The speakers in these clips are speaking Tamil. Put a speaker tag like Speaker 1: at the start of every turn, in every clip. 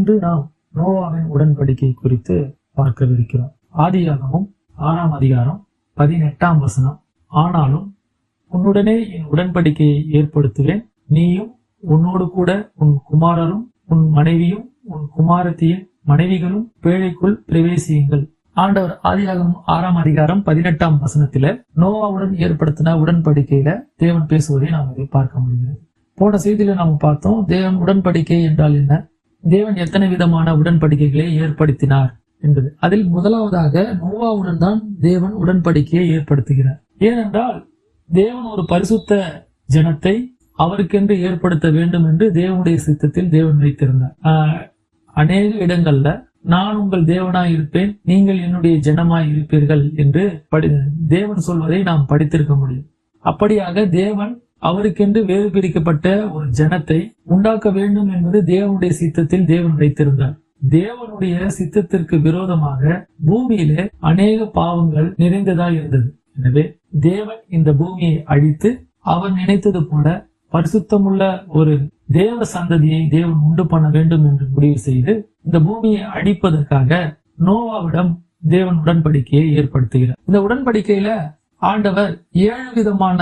Speaker 1: இன்று நாம் நோவாவின் உடன்படிக்கை குறித்து பார்க்கவிருக்கிறோம். ஆதியாகவும் ஆறாம் அதிகாரம் பதினெட்டாம் வசனம். ஆனாலும் உன்னுடனே என் உடன்படிக்கையை ஏற்படுத்துவேன். நீயும் உன்னோடு கூட உன் குமாரரும் உன் மனைவியும் உன் குமாரத்தியின் மனைவிகளும் பேழைக்குள் பிரவேசியுங்கள். ஆண்டவர் ஆதியாகவும் ஆறாம் அதிகாரம் பதினெட்டாம் வசனத்தில நோவாவுடன் ஏற்படுத்தின உடன்படிக்கையில தேவன் பேசுவதை நாம் இதை பார்க்க முடிகிறது. போன செய்தியில நாம பார்த்தோம் தேவன் உடன்படிக்கை என்றால் என்ன? தேவன் எத்தனை விதமான உடன்படிக்கைகளை ஏற்படுத்தினார் என்பது. அதில் முதலாவதாக நோவாவுடன் தான் தேவன் உடன்படிக்கையை ஏற்படுத்துகிறார். ஏனென்றால் தேவன் ஒரு பரிசுத்த ஜனத்தை அவருக்கென்று ஏற்படுத்த வேண்டும் என்று தேவனுடைய சித்தத்தில் தேவன் வைத்திருந்தார். அநேக இடங்கள்ல நான் உங்கள் தேவனாய் இருப்பேன் நீங்கள் என்னுடைய ஜனமாய் இருப்பீர்கள் என்று படி தேவன் சொல்வதை நாம் படித்திருக்க முடியும். அப்படியாக தேவன் அவருக்கென்று வேறு பிரிக்கப்பட்ட ஒரு ஜனத்தை உண்டாக்க வேண்டும் என்பது தேவனுடைய சித்தத்தில் தேவன் வைத்திருந்தார். தேவனுடைய சித்தத்திற்கு விரோதமாக பூமியிலே அநேக பாவங்கள் நிறைந்ததாய் இருந்தது. எனவே தேவன் இந்த பூமியை அழித்து அவர் நினைத்தது போல பரிசுத்தமுள்ள ஒரு தேவ சந்ததியை தேவன் உண்டு பண்ண வேண்டும் என்று முடிவு செய்து இந்த பூமியை அழிப்பதற்காக நோவாவிடம் தேவன் உடன்படிக்கையை ஏற்படுத்துகிறார். இந்த உடன்படிக்கையில ஆண்டவர் ஏழு விதமான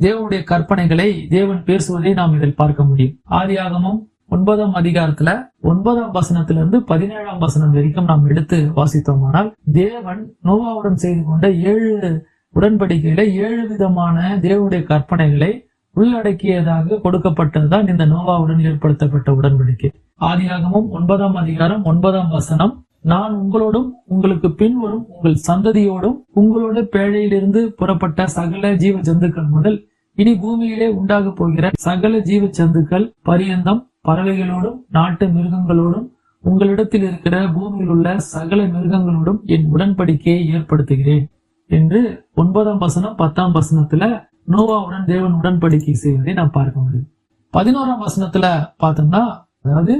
Speaker 1: தேவனுடைய கற்பனைகளை தேவன் பேசுவதை நாம் இதில் பார்க்க முடியும். ஆதியாகமும் ஒன்பதாம் அதிகாரத்துல ஒன்பதாம் வசனத்திலிருந்து பதினேழாம் வசனம் வரைக்கும் நாம் எடுத்து வாசித்தோமானால் தேவன் நோவாவுடன் செய்து கொண்ட ஏழு உடன்படிக்கையில ஏழு விதமான தேவனுடைய கற்பனைகளை உள்ளடக்கியதாக கொடுக்கப்பட்டதுதான் இந்த நோவாவுடன் ஏற்படுத்தப்பட்ட உடன்படிக்கை. ஆதியாகமும் ஒன்பதாம் அதிகாரம் ஒன்பதாம் வசனம் நான் உங்களோடும் உங்களுக்கு பின்வரும் உங்கள் சந்ததியோடும் உங்களோட பேழையிலிருந்து புறப்பட்ட சகல ஜீவ ஜந்துக்கள் முதல் இனி பூமியிலே உண்டாக போகிற சகல ஜீவ ஜந்துக்கள் பரியந்தம் பறவைகளோடும் நாட்டு மிருகங்களோடும் உங்களிடத்தில் இருக்கிற பூமியில் உள்ள சகல மிருகங்களோடும் என் உடன்படிக்கையை ஏற்படுத்துகிறேன் என்று ஒன்பதாம் வசனம் பத்தாம் வசனத்துல நோவாவுடன் தேவன் உடன்படிக்கை செய்வதை நாம் பார்க்க முடியும். பதினோராம் வசனத்துல பார்த்தோம்னா அதாவது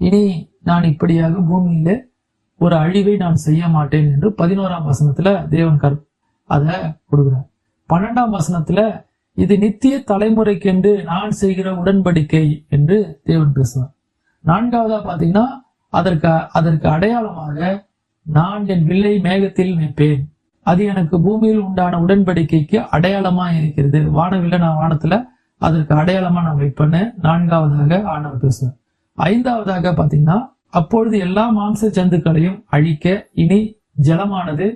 Speaker 1: இனி நான் இப்படியாக பூமியில ஒரு அழிவை நான் செய்ய மாட்டேன் என்று பதினோராம் வசனத்துல தேவன் கரு அதை கொடுக்குறார். பன்னெண்டாம் வசனத்துல இது நித்திய தலைமுறைக்கென்று நான் செய்கிற உடன்படிக்கை என்று தேவன் பேசுவார். நான்காவதா பாத்தீங்கன்னா அதற்கு அதற்கு அடையாளமாக நான் என் வில்லை மேகத்தில் நிற்பேன் அது எனக்கு பூமியில் உண்டான உடன்படிக்கைக்கு அடையாளமா இருக்கிறது. வானவில்லை நான் வானத்துல அதற்கு அடையாளமா நான் வைப்பேன்னு நான்காவதாக ஆண்டவர் பேசுவேன் ஐந்தாவதாக பாத்தீங்கன்னா அப்பொழுது எல்லா மாம்ச ஜந்துக்களையும் அழிக்க இனி ஜலமானது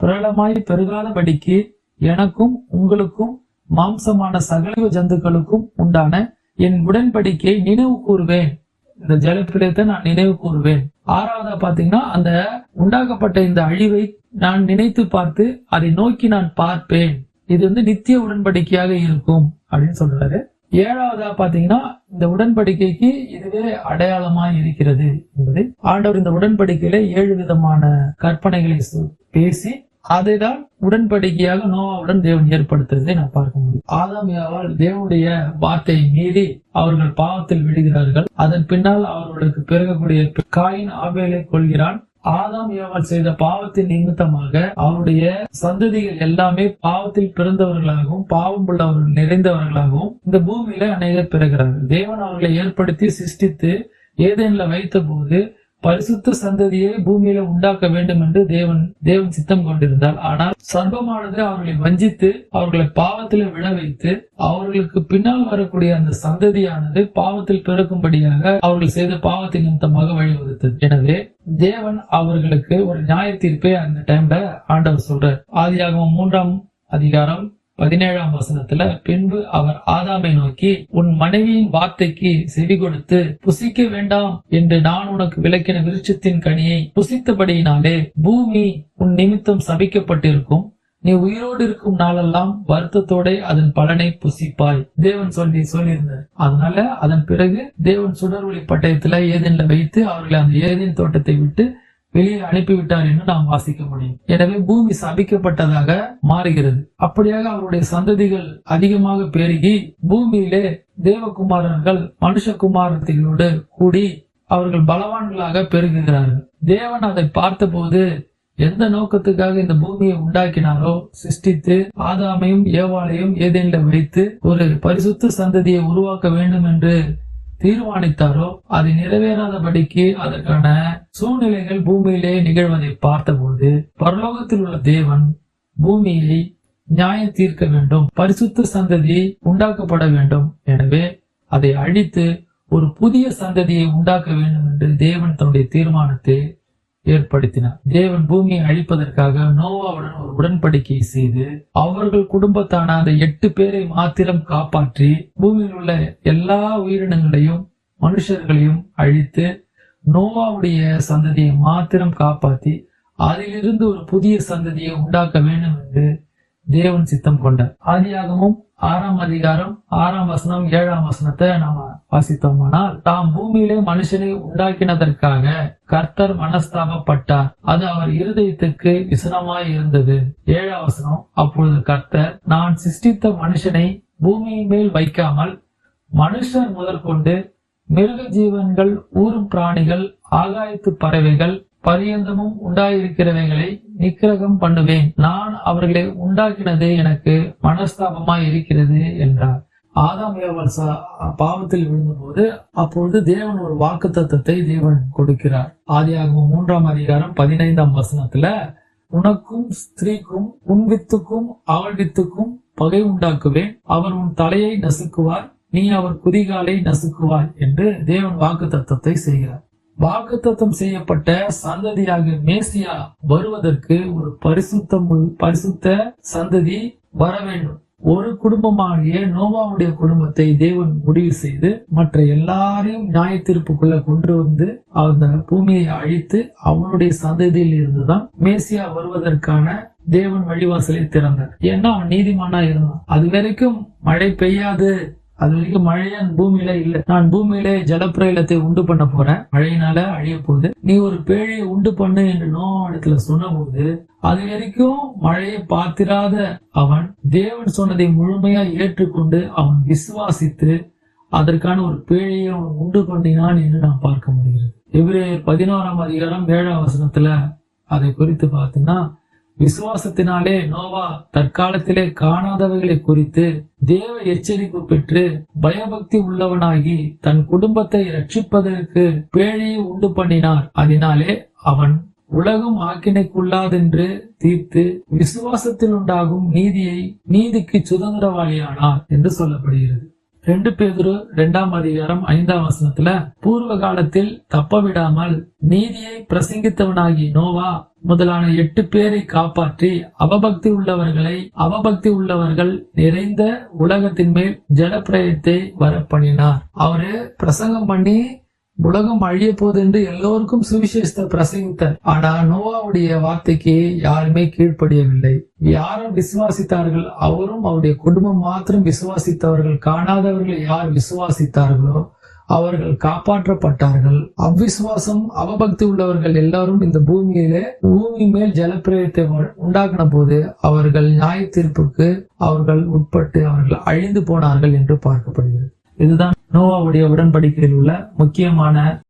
Speaker 1: பிரளமாய் பெருகாதபடிக்கு எனக்கும் உங்களுக்கும் மாம்சமான சகல ஜந்துக்களுக்கும் உண்டான என் உடன்படிக்கையை நினைவு கூறுவேன். இந்த ஜலப்பிரயத்தை நான் நினைவு கூறுவேன். ஆறாவதா பாத்தீங்கன்னா அந்த உண்டாக்கப்பட்ட இந்த அழிவை நான் நினைத்து பார்த்து அதை நோக்கி நான் பார்ப்பேன். இது வந்து நித்திய உடன்படிக்கையாக இருக்கும் அப்படின்னு சொல்றாரு. ஏழாவதா பாத்தீங்கன்னா இந்த உடன்படிக்கைக்கு இதுவே அடையாளமாய் இருக்கிறது என்பது ஆண்டவர் இந்த உடன்படிக்கையில ஏழு விதமான கற்பனைகளை பேசி அதை தான் உடன்படிக்கையாக நோவாவுடன் தேவன் ஏற்படுத்துவதை நான் பார்க்க முடியும். ஆதாமியாவால் தேவனுடைய வார்த்தையை மீறி அவர்கள் பாவத்தில் விடுகிறார்கள் அதன் பின்னால் அவர்களுக்கு பிறகக்கூடிய காயின் ஆபேலை கொள்கிறான் ஆதாம் ஏவாள் செய்த பாவத்தின் நிமித்தமாக அவருடைய சந்ததிகள் எல்லாமே பாவத்தில் பிறந்தவர்களாகவும் பாவம் உள்ளவர்கள் நிறைந்தவர்களாகவும் இந்த பூமியில அநேகர் பிறகிறார்கள். தேவன் அவர்களை ஏற்படுத்தி சிருஷ்டித்து ஏதேனில் வைத்த போது பரிசுத்த சந்ததியை பூமியில உண்டாக்க வேண்டும் என்று தேவன் தேவன் சித்தம் கொண்டிருந்தார். ஆனால் சர்வமானது அவர்களை வஞ்சித்து அவர்களை பாவத்தில் விழ வைத்து அவர்களுக்கு பின்னால் வரக்கூடிய அந்த சந்ததியானது பாவத்தில் பிறக்கும்படியாக அவர்கள் செய்த பாவத்தின் நிமித்தமாக வழிவகுத்தது. எனவே தேவன் அவர்களுக்கு ஒரு நியாய தீர்ப்பை அந்த டைம்ல ஆண்டவர் சொல்றார். ஆதியாகவும் மூன்றாம் அதிகாரம் பதினேழாம் வசனத்துல பின்பு அவர் ஆதாமை நோக்கி உன் மனைவியின் வார்த்தைக்கு செவி கொடுத்து புசிக்க வேண்டாம் என்று நான் உனக்கு விளக்கின விருட்சத்தின் கனியை புசித்தபடியினாலே பூமி உன் நிமித்தம் சபிக்கப்பட்டிருக்கும். நீ உயிரோடு இருக்கும் நாளெல்லாம் வருத்தத்தோட அதன் பலனை புசிப்பாய். தேவன் சொல்லி சொல்லியிருந்தார். அதனால அதன் பிறகு தேவன் சுடர்வழி பட்டயத்துல ஏதென்ல வைத்து அவர்களை அந்த ஏதேன் தோட்டத்தை விட்டு வெளியே அனுப்பிவிட்டார் என்று நாம் வாசிக்க முடியும். எனவே பூமி சபிக்கப்பட்டதாக மாறுகிறது. அப்படியாக அவருடைய சந்ததிகள் அதிகமாக பெருகி பூமியிலே தேவகுமாரர்கள் மனுஷகுமாரத்திகளோடு கூடி அவர்கள் பலவான்களாக பெருகுகிறார்கள். தேவன் அதை பார்த்தபோது எந்த நோக்கத்துக்காக இந்த பூமியை உண்டாக்கினாரோ சிருஷ்டித்து ஆதாமையும் ஏவாளையும் ஏதேன்ல வைத்து ஒரு பரிசுத்த சந்ததியை உருவாக்க வேண்டும் என்று தீர்மானித்தாரோ அது நிறைவேறாதபடிக்கு அதற்கான சூழ்நிலைகள் பூமியிலே நிகழ்வதை பார்த்தபோது பரலோகத்தில் உள்ள தேவன் பூமியை நியாயம் தீர்க்க வேண்டும் பரிசுத்த சந்ததி உண்டாக்கப்பட வேண்டும். எனவே அதை அழித்து ஒரு புதிய சந்ததியை உண்டாக்க வேண்டும் என்று தேவன் தன்னுடைய தீர்மானத்தை ஏற்படுத்தினார் தேவன் பூமியை அழிப்பதற்காக நோவாவுடன் ஒரு உடன்படிக்கையை செய்து அவர்கள் குடும்பத்தான அந்த எட்டு பேரை மாத்திரம் காப்பாற்றி பூமியில் உள்ள எல்லா உயிரினங்களையும் மனுஷர்களையும் அழித்து நோவாவுடைய சந்ததியை மாத்திரம் காப்பாற்றி அதிலிருந்து ஒரு புதிய சந்ததியை உண்டாக்க வேண்டும் என்று தேவன் சித்தம் கொண்டார் ஆதியாகமும் ஆறாம் அதிகாரம் ஆறாம் வசனம் ஏழாம் வசனத்தை நாம வாசித்தோமானால் தாம் பூமியிலே மனுஷனை உண்டாக்கினதற்காக கர்த்தர் மனஸ்தாபப்பட்டார். அது அவர் இருதயத்துக்கு விசனமாய் இருந்தது. ஏழாம் வசனம் அப்பொழுது கர்த்தர் நான் சிருஷ்டித்த மனுஷனை பூமியின் மேல் வைக்காமல் மனுஷர் முதற்கொண்டு மிருக ஜீவன்கள் ஊரும் பிராணிகள் ஆகாயத்து பறவைகள் பரியந்தமும் உண்டாயிருக்கிறவைகளை நிக்கிரகம் பண்ணுவேன். நான் அவர்களை உண்டாக்கினது எனக்கு மனஸ்தாபமாய் இருக்கிறது என்றார். ஆதாம் ஏவாள் சா- பாவத்தில் விழுந்தபோது அப்பொழுது தேவன் ஒரு வாக்கு தத்துவத்தை தேவன் கொடுக்கிறார். ஆதியாகவும் மூன்றாம் அதிகாரம் பதினைந்தாம் வசனத்துல உனக்கும் ஸ்திரீக்கும் உன் வித்துக்கும் அவள் வித்துக்கும் பகை உண்டாக்குவேன். அவர் உன் தலையை நசுக்குவார் நீ அவர் குதிகாலை நசுக்குவாய் என்று தேவன் வாக்கு தத்துவத்தை செய்கிறார். வாக்குத்தத்தம் செய்யப்பட்ட சந்ததியாக மேசியா வருவதற்கு ஒரு பரிசுத்தம் பரிசுத்த சந்ததி வர வேண்டும். ஒரு குடும்பமாகிய நோவாவுடைய குடும்பத்தை தேவன் முடிவு செய்து மற்ற எல்லாரையும் நியாய தீர்ப்புக்குள்ள கொண்டு வந்து அந்த பூமியை அழித்து அவனுடைய சந்ததியில் இருந்துதான் மேசியா வருவதற்கான தேவன் வழிவாசலை திறந்தார் ஏன்னா அவன் நீதிமானா இருந்தான். அது வரைக்கும் மழை பெய்யாது. அது வரைக்கும் மழையே? பூமியில இல்ல. நான் பூமியில ஜலப்பிரயலத்தை உண்டு பண்ண போறேன். மழையினால அழிய போகுது. நீ ஒரு பேழையை உண்டு பண்ணு என்று நோவாடத்துல சொன்னபோது அது வரைக்கும் மழையை பார்த்திராத அவன் தேவன் சொன்னதை முழுமையா ஏற்றுக்கொண்டு அவன் விசுவாசித்து அதற்கான ஒரு பேழையை அவன் உண்டு பண்ணினான் என்று நாம் பார்க்க முடிகிறது. எபிரேயர் பதினோராம் அதிகாரம் ஏழாம் வசனத்துல அதை குறித்து பார்த்தீங்கன்னா விசுவாசத்தினாலே நோவா தற்காலத்திலே காணாதவைகளை குறித்து தேவ எச்சரிப்பு பெற்று பயபக்தி உள்ளவனாகி தன் குடும்பத்தை ரட்சிப்பதற்கு பேழையை உண்டு பண்ணினார். அதனாலே அவன் உலகம் ஆக்கினைக்குள்ளாதென்று தீர்த்து விசுவாசத்தில் உண்டாகும் நீதியை நீதிக்கு சுதந்திரவாளியானார் என்று சொல்லப்படுகிறது. ரெண்டு பேதுரு இரண்டாம் அதிகாரம் ஐந்தாம் வசனத்துல பூர்வ காலத்தில் தப்ப விடாமல் நீதியை பிரசங்கித்தவனாகி நோவா முதலான எட்டு பேரை காப்பாற்றி அவபக்தி உள்ளவர்களை அவபக்தி உள்ளவர்கள் நிறைந்த உலகத்தின் மேல் ஜலப்பிரயத்தை வரப்பண்ணினார். அவரு பிரசங்கம் பண்ணி உலகம் அழிய போது என்று எல்லோருக்கும் சுவிசேஷத்தை பிரசங்கித்தார். ஆனா நோவாவுடைய வார்த்தைக்கு யாருமே கீழ்ப்படியவில்லை. யாரும் விசுவாசித்தார்கள் அவரும் அவருடைய குடும்பம் மாத்திரம் விசுவாசித்தவர்கள் காணாதவர்கள் யார் விசுவாசித்தார்களோ அவர்கள் காப்பாற்றப்பட்டார்கள். அவ்விசுவாசம் அவபக்தி உள்ளவர்கள் எல்லாரும் இந்த பூமியிலே பூமி மேல் ஜலப்பிரயத்தை உண்டாக்கின போது அவர்கள் நியாய தீர்ப்புக்கு அவர்கள் உட்பட்டு அவர்கள் அழிந்து போனார்கள் என்று பார்க்கப்படுகிறது. இதுதான் நோவாவுடைய உடன்படிக்கையில் உள்ள முக்கியமான